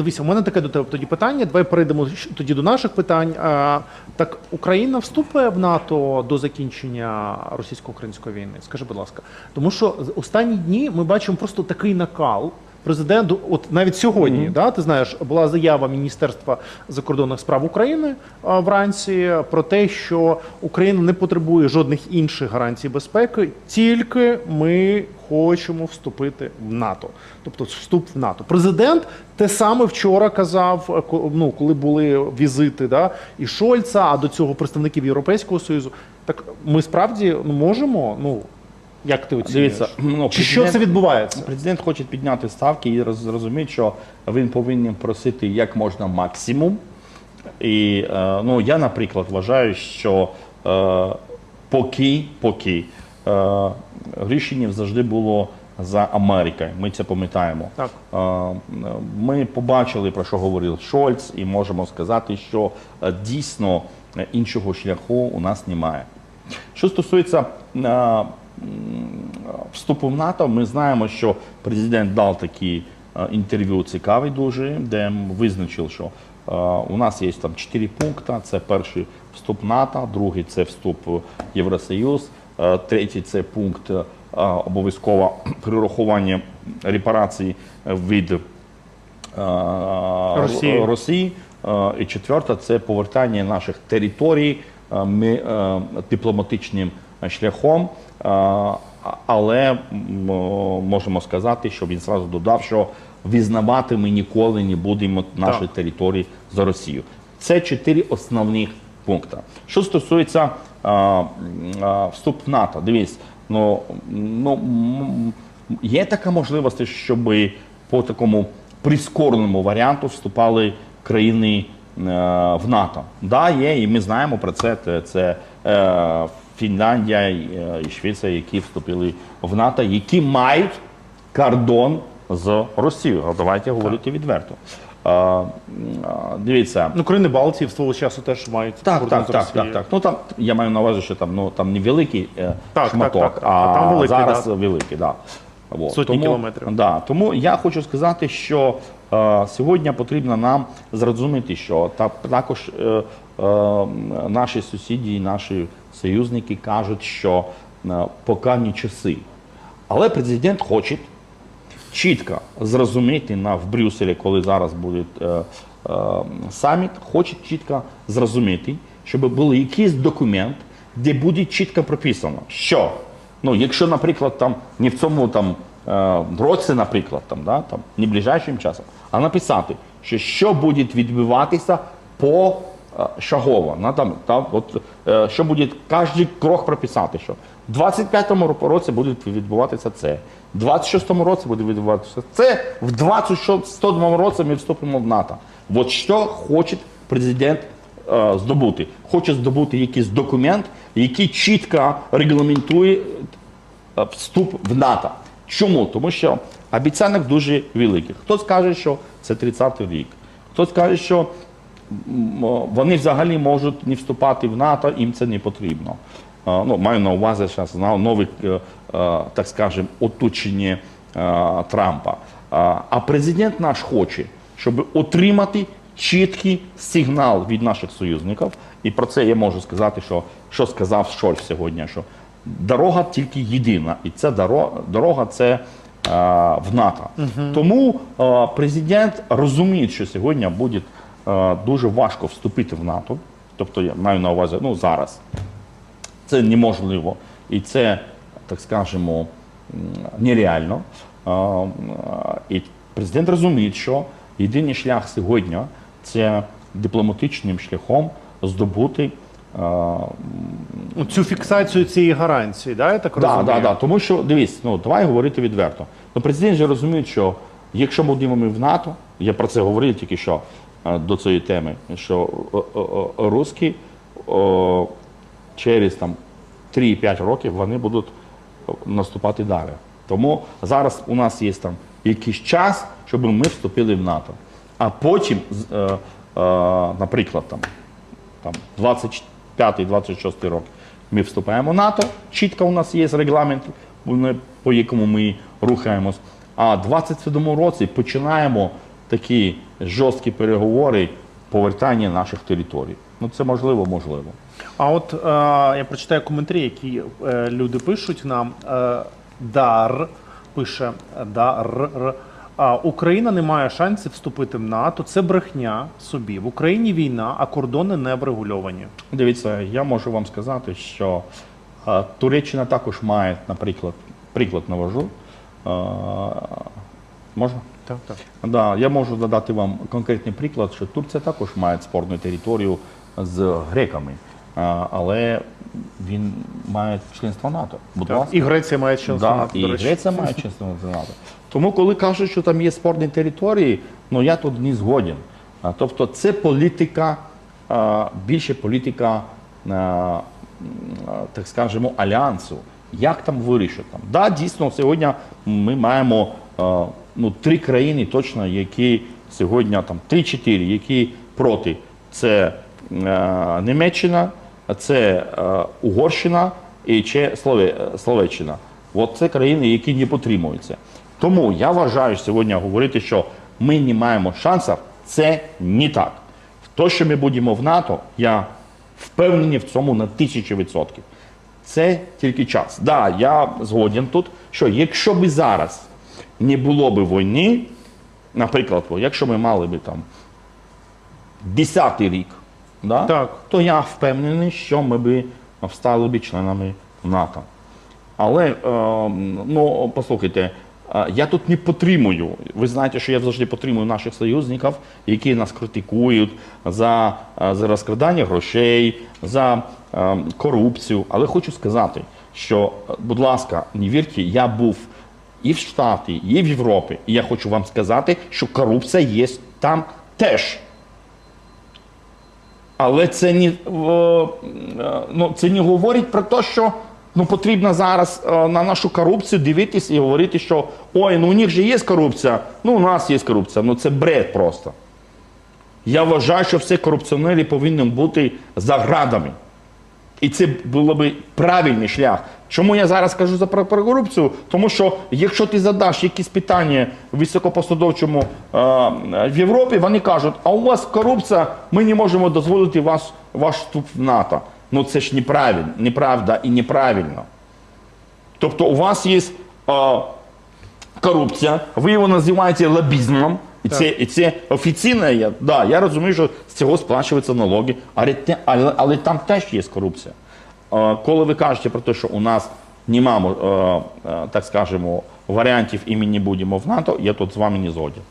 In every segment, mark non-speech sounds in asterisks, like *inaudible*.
Дивіться, у мене таке до тебе тоді питання. Давай перейдемо тоді до наших питань. Так Україна вступає в НАТО до закінчення російсько-української війни? Скажи, будь ласка, тому що останні дні ми бачимо просто такий накал. Президенту, от навіть сьогодні, да, ти знаєш, була заява Міністерства закордонних справ України а, вранці про те, що Україна не потребує жодних інших гарантій безпеки, тільки ми хочемо вступити в НАТО, тобто вступ в НАТО. Президент те саме вчора казав, ну коли були візити да, і Шольца, а до цього представників Європейського союзу. Так ми справді ну, можемо. Ну як ти оцінюєш? Дивіться, ну, Чи що це відбувається? Президент хоче підняти ставки і роз- розуміє, що він повинен просити як можна максимум. І е, ну, я, наприклад, вважаю, що е, поки, поки е, рішення завжди було за Америкою. Ми це пам'ятаємо. Так. Е, Ми побачили, про що говорив Шольц, і можемо сказати, що е, дійсно е, іншого шляху у нас немає. Що стосується е, вступу в НАТО, ми знаємо, що президент дав такі е, інтерв'ю цікаві дуже, де визначив, що е, у нас є там чотири пункти. Це перший вступ в НАТО, другий це вступ в Євросоюз, е, третій це пункт обов'язково *clears throat* перерахування репарацій від Росії. Росії. І четверта це повертання наших територій дипломатичним шляхом. Е, Але можемо сказати, що він зразу додав, що визнавати ми ніколи не будемо наші Так. території за Росію. Це чотири основних пункти. Що стосується е, м, е, вступ в НАТО, дивись, ну, ну є така можливість, щоб по такому прискореному варіанту вступали країни е, в НАТО. Да, є, і ми знаємо про це. Це, це е, Фінляндія і, е, Швеція, які вступили в НАТО, які мають кордон з Росією. Давайте говорити відверто. Е, дивіться, Ну, країни Балтії в свого часу теж мають так, кордон так, з так, так, так. Ну там я маю на увазі, що там ну там невеликий е, Так, шматок, так, так, а, а там великий, зараз да. великий, да. Сотні тому, кілометрів. Да, тому я хочу сказати, що сьогодні потрібно нам зрозуміти, що та також е, е, наші сусіди наші союзники кажуть, що е, поки не часи. Але президент хоче чітко зрозуміти на в Брюсселі, коли зараз буде е, е, саміт, хоче чітко зрозуміти, щоб був якийсь документ, де буде чітко прописано, що ну, якщо, наприклад, там не в цьому там е, році, наприклад, там, да, там не ближайшим часом, а написати, що що буде відбуватися по е, шагово. На, там, та, от, е, що буде кожен крок прописати, що в 25-му році буде відбуватися це, в 26-му році буде відбуватися це, в 26-му році ми вступимо в НАТО. От що хоче президент е, здобути. Хоче здобути якийсь документ, який чітко регламентує е, вступ в НАТО. Чому? Тому що обіцянок дуже великих. Хтось каже, що це 30-й рік, хтось каже, що вони взагалі можуть не вступати в НАТО, їм це не потрібно. Ну, маю на увазі зараз нове, е, е, так скажемо, оточення е, Трампа. А президент наш хоче, щоб отримати чіткий сигнал від наших союзників. І про це я можу сказати, що, що сказав Шольц сьогодні, що дорога тільки єдина, і ця дорога, дорога це е, в НАТО. Тому е, президент розуміє, що сьогодні буде е, дуже важко вступити в НАТО. Тобто я маю на увазі ну, зараз. Це неможливо. І це, так скажемо, нереально. А, а, І президент розуміє, що єдиний шлях сьогодні це дипломатичним шляхом здобути. а, Цю фіксацію цієї гарантії, да, я так Да, розумію? да, да. Тому що дивись, ну давай говорити відверто. Ну, президент же розуміє, що якщо ми будемо в НАТО, я про це говорив тільки що е, до цієї теми, що русські через там 3-5 років вони будуть наступати далі. Тому зараз у нас є там якийсь час, щоб ми вступили в НАТО. А потім, е, е, наприклад, там там 25-26 рок ми вступаємо в НАТО, чітко у нас є регламент, по якому ми рухаємось. А в 27 році починаємо такі жорсткі переговори повертання наших територій. Ну це можливо, можливо. А от е, я прочитаю коментарі, які е, люди пишуть нам. Е, Дар пише Дар. А, Україна не має шансів вступити в НАТО. Це брехня собі. В Україні війна, а кордони не врегульовані. Дивіться, я можу вам сказати, що Туреччина також має, наприклад, приклад навожу. Можна? Так, так. Да, я можу додати вам конкретний приклад, що Турція також має спорну територію з греками, а, але він має членство НАТО. Будь ласка. І Греція має членство Да, НАТО, і речі. Греція має *laughs* членство НАТО. Тому, коли кажуть, що там є спорні території, ну я тут не згоден. А, Тобто це політика, а, більше політика, а, так скажемо, альянсу. Як там вирішити? Там? Да, дійсно, сьогодні ми маємо а, ну, три країни точно, які сьогодні там 3-4, які проти. Це е, Німеччина, це е, Угорщина і ще Словеччина. От це країни, які не підтримуються. Тому я вважаю сьогодні говорити, що ми не маємо шансів, це не так. То, що ми будемо в НАТО, я впевнений в цьому на тисячу відсотків. Це тільки час. Да, я згоден тут, що якщо б зараз не було б війни, наприклад, якщо ми мали б там 10-й рік, да, Так. то я впевнений, що ми б стали б членами НАТО. Але е, ну, послухайте, е, я тут не підтримую. Ви знаєте, що я завжди підтримую наших союзників, які нас критикують за, е, за розкрадання грошей, за е, корупцію. Але хочу сказати, що, е, будь ласка, не вірте, я був і в Штаті, і в Європі. І я хочу вам сказати, що корупція є там теж. Але це не, ну, це не говорить про те, що ну, потрібно зараз е, на нашу корупцію дивитись і говорити, що ой, ну у них же є корупція, ну у нас є корупція. Ну це бред просто. Я вважаю, що всі корупціонери повинні бути за градами. І це було б правильний шлях. Чому я зараз кажу за про корупцію? Тому що якщо ти задаш якісь питання високопосадовчому е, в Європі, вони кажуть, а у вас корупція, ми не можемо дозволити вас, ваш вступ в НАТО. Ну це ж неправильно, неправда і неправильно. Тобто у вас є е, корупція, ви його називаєте лобізмом, і це, і це офіційно, я, да, я розумію, що з цього сплачуються налоги, але, але, але там теж є корупція. Е, коли ви кажете про те, що у нас немає, е, е, так скажемо, варіантів і ми не будемо в НАТО, я тут з вами не згоден.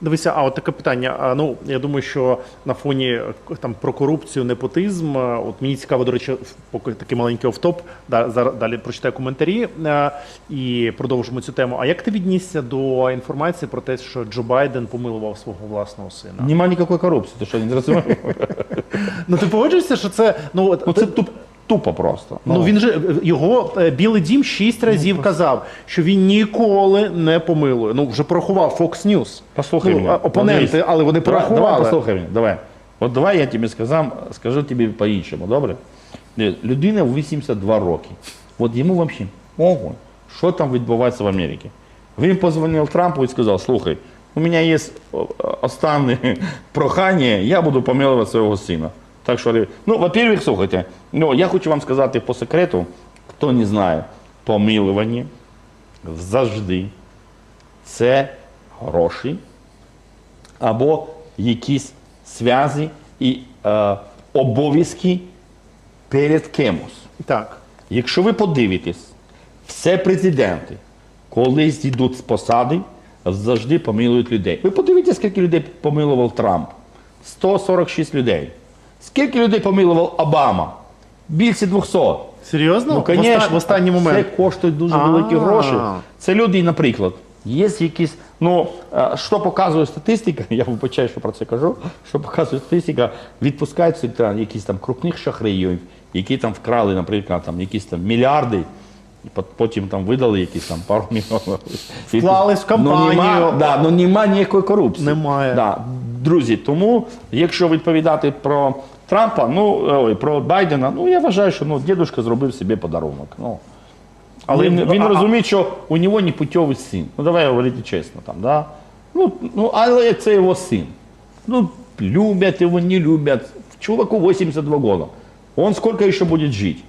Дивися, а от таке питання. А, ну я думаю, що на фоні е, там про корупцію, непотизм. е, От мені цікаво, до речі, поки такий маленький офтоп. Да, далі прочитаю коментарі е, і продовжимо цю тему. А як ти віднісся до інформації про те, що Джо Байден помилував свого власного сина? Нема ніякої корупції, ти що не зрозумів? Ну ти погоджуєшся, що це ну Ну це тупо просто. Ну він же його е, Білий Дім шість разів казав, що він ніколи не помилує. Ну вже порахував Fox News. Послухай ну, мене. опоненти, але вони Давай, порахували. Давай, послухай мене, давай. От давай я тобі сказам, скажу тобі по-іншому, добре? Людина в 82 роки. От йому взагалі, ого, що там відбувається в Америці? Він позвонив Трампу і сказав, слухай, у мене є останнє *laughs* прохання, я буду помилувати свого сина. Так що, ну, во-первых, слухайте, ну, я хочу вам сказати по секрету, хто не знає, помилування завжди це гроші або якісь зв'язки і е, обов'язки перед кимось. Так. Якщо ви подивитесь, всі президенти, коли зійдуть з посади, завжди помилують людей. Ви подивіться, скільки людей помилував Трамп. 146 людей. Скільки людей помилував Обама? Більше 200. Серйозно? Ну, конечно, в останній момент. Це коштує дуже великі А. гроші. Це люди, наприклад, є якісь. Ну, е, що показує статистика, *laughs* я вибачаю, що про це кажу. Що показує статистика, відпускаються там, якісь там крупних шахраїв, які там вкрали, наприклад, там, якісь там мільярди. І пот- потім там видали якісь там пару *laughs* мільйонів. Вклались в Ну, нема, да, ну, нема ніякої корупції. Немає. Да. Друзі, тому, якщо відповідати про Трампа, ну ой, про Байдена, ну я вважаю, що ну, дідусь зробив собі подарунок. Ну, але він, Ну, він а- розуміє, що у нього не путьовий син. Ну давай говорити чесно там, да? Ну, ну, але це його син. Ну, любят его, не любят. Чуваку 82 года. Он сколько еще будет жить?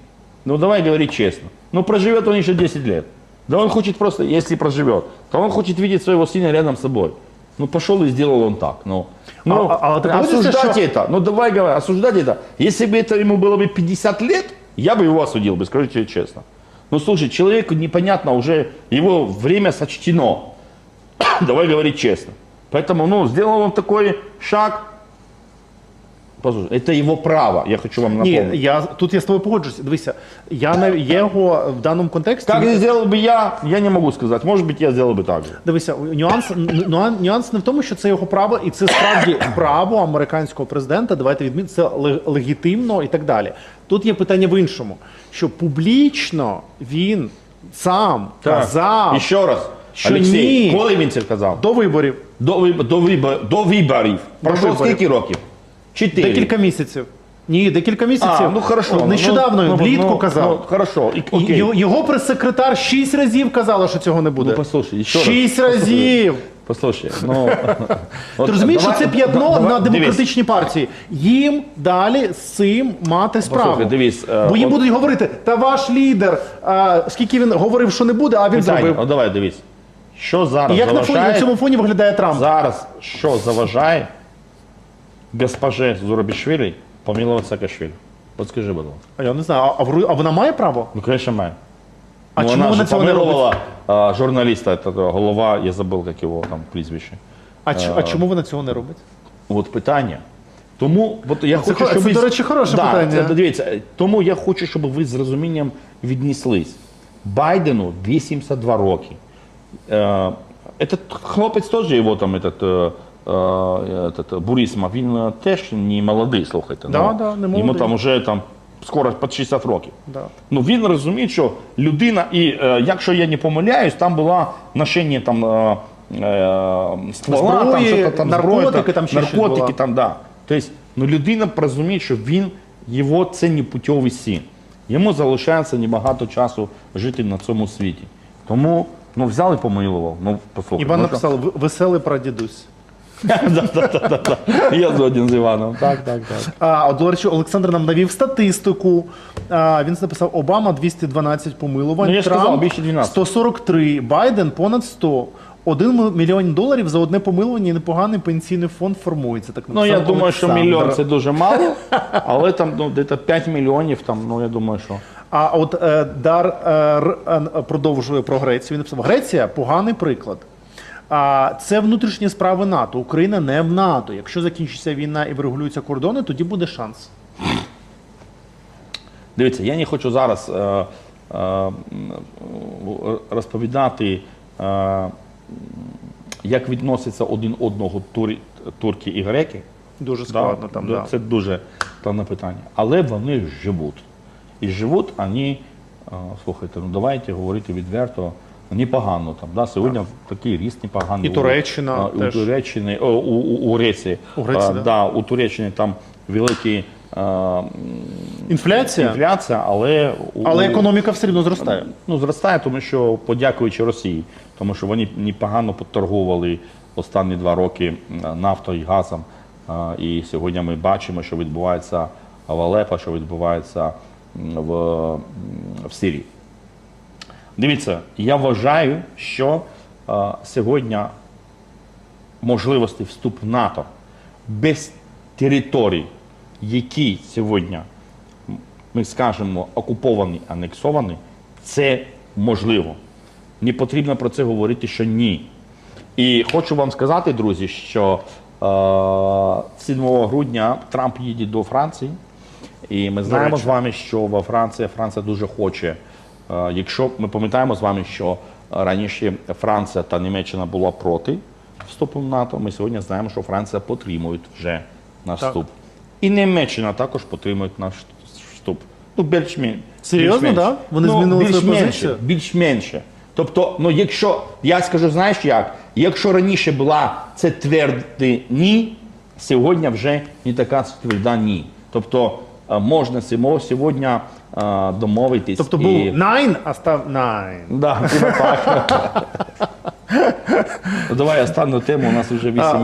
Ну, давай говорить честно. Ну, проживет он еще 10 лет. Да он хочет просто, если проживет, то он хочет видеть своего сына рядом с собой. Ну, пошел и сделал он так. Ну, ну А- а- а осуждать что- это, ну, давай говори, осуждать это. Если бы это ему было бы 50 лет, я бы его осудил бы, скажу тебе честно. Ну, слушай, человеку непонятно, уже его время сочтено. *coughs* Давай говорить честно. Поэтому, ну, сделал он такой шаг. Послушай, это его право, я хочу вам Ні, напомнить. я тут я з тобою погоджуюся. Дивися, я не його в даному контексті. Как сделал бы я, я не могу сказать. Может быть, я сделал бы так же. Дивися, нюанс, нюан- нюанс не в тому, що це його право, і це справді право американського президента. Давайте відмінити це ле- легітимно і так далі. Тут є питання в іншому, що публічно він сам казав І ще раз. що Олексій, ні. коли він це казав? до виборів До, виб- до, вибор, до виборів. Пройшло виборів. скільки років? Чотири. декілька місяців. Ні, декілька місяців. А, ну хорошо. Нещодавно ну, влітку ну, казав. Ну, хорошо, і, І окей. Його, його прес-секретар шість разів казала, що цього не буде. Ну, послухай, ще раз. шість разів. Послухай, ну... *laughs* Ти розумієш, що це п'ятно на демократичній партії. Їм далі з цим мати справу. Послухай, дивись, е, Бо їм от- будуть говорити, та ваш лідер, а, скільки він говорив, що не буде, а він зробив. давай, дивись. Що І зараз як на, фоні, заважає... на цьому фоні виглядає Трамп? Зараз що заважає госпоже Зурабішвілі помилувати Саакашвілі? От скажи, будь ласка. А я не знаю, а, вру- а вона має право? Ну, звісно, має. А ну, чому вона ж цього не робить? помилувала а, журналіста, та- голова, я забув, як його там прізвище. А, ч- а чому вона цього не робить? От питання. Тому от я Це хочу, хо- щоб це, ви- до речі, хороше да, питання. Це, дивіться, е, тому я хочу, щоб ви з розумінням віднеслись. Байдену 82 роки. Е, этот хлопець теж його там, этот, е, е, этот, Бурісма, він е, теж не молодий, слухайте. Да, ну, да, не Йому там вже там скоро під 60 років. Да. Ну він розуміє, що людина, і е, якщо я не помиляюсь, там була ношення там. Е, е, ствола, там, Зброї, що-то там, наркотики, там ще наркотики, там, да. Тобто, ну, людина розуміє, що він, його це не путьовий син. Йому залишається небагато часу жити на цьому світі. Тому ну, взяв і помилував. Ну, послухай, Іван написав, веселий прадідусь. *laughs* Я згоден з Іваном. Так, так, так. А, от, до речі, Олександр нам навів статистику. А, він написав: Обама 212 помилувань, Ну, я ж Трамп сказав, більше 12. 143, Байден понад 100. Один мільйон доларів за одне помилування і непоганий пенсійний фонд формується. Так Ну, я написав думаю, що Олександр. мільйон це дуже мало, але там ну, десь 5 мільйонів, там, ну, я думаю, що. А от е, Дар е, Р- е, продовжує про Грецію. Він написав: Греція поганий приклад. А це внутрішні справи НАТО. Україна не в НАТО. Якщо закінчиться війна і врегулюються кордони, тоді буде шанс. Дивіться, я не хочу зараз е, е, розповідати, е, як відносяться один одного турі, турки і греки. Дуже складно там. Да, Да. Це дуже складне питання. Але вони живуть. І живуть вони, е, слухайте, ну давайте говорити відверто, непогано там. Да? Сьогодні такий ріст непоганий. І Туреччина у теж. Туреччини, о, у, у, у Греції. У Греції, А, да. да, у Туреччині там великий е, м, Інфляція, інфляція, але але у- економіка все рівно зростає. Ну, зростає, тому що подякуючи Росії, тому що вони непогано підторгували останні два роки нафтою і газом. А, І сьогодні ми бачимо, що відбувається в Алепо, що відбувається в, в Сирії. Дивіться, я вважаю, що а, сьогодні можливості вступу в НАТО без територій, які сьогодні ми скажемо окуповані, анексовані, це можливо. Не потрібно про це говорити, що ні. І хочу вам сказати, друзі, що е, 7 грудня Трамп їде до Франції, і ми знаємо з вами, що во Франції Франція дуже хоче. Е, якщо ми пам'ятаємо з вами, що раніше Франція та Німеччина була проти вступу в НАТО, ми сьогодні знаємо, що Франція підтримує вже наш вступ. І Німеччина також підтримує наш вступ. Ну, більш-менш. Серйозно, більш-менш. да? Вони ну, змінили більш-менше, позицію? Більш-менше. Тобто, ну якщо я скажу, знаєш як, якщо раніше була це тверде ні, сьогодні вже не така тверда ні. Тобто е, можна сьогодні домовитись. Тобто і... був nine, а став nine. Да, типа так. Ну, *laughs* Давай останню тему, у нас вже 8 А.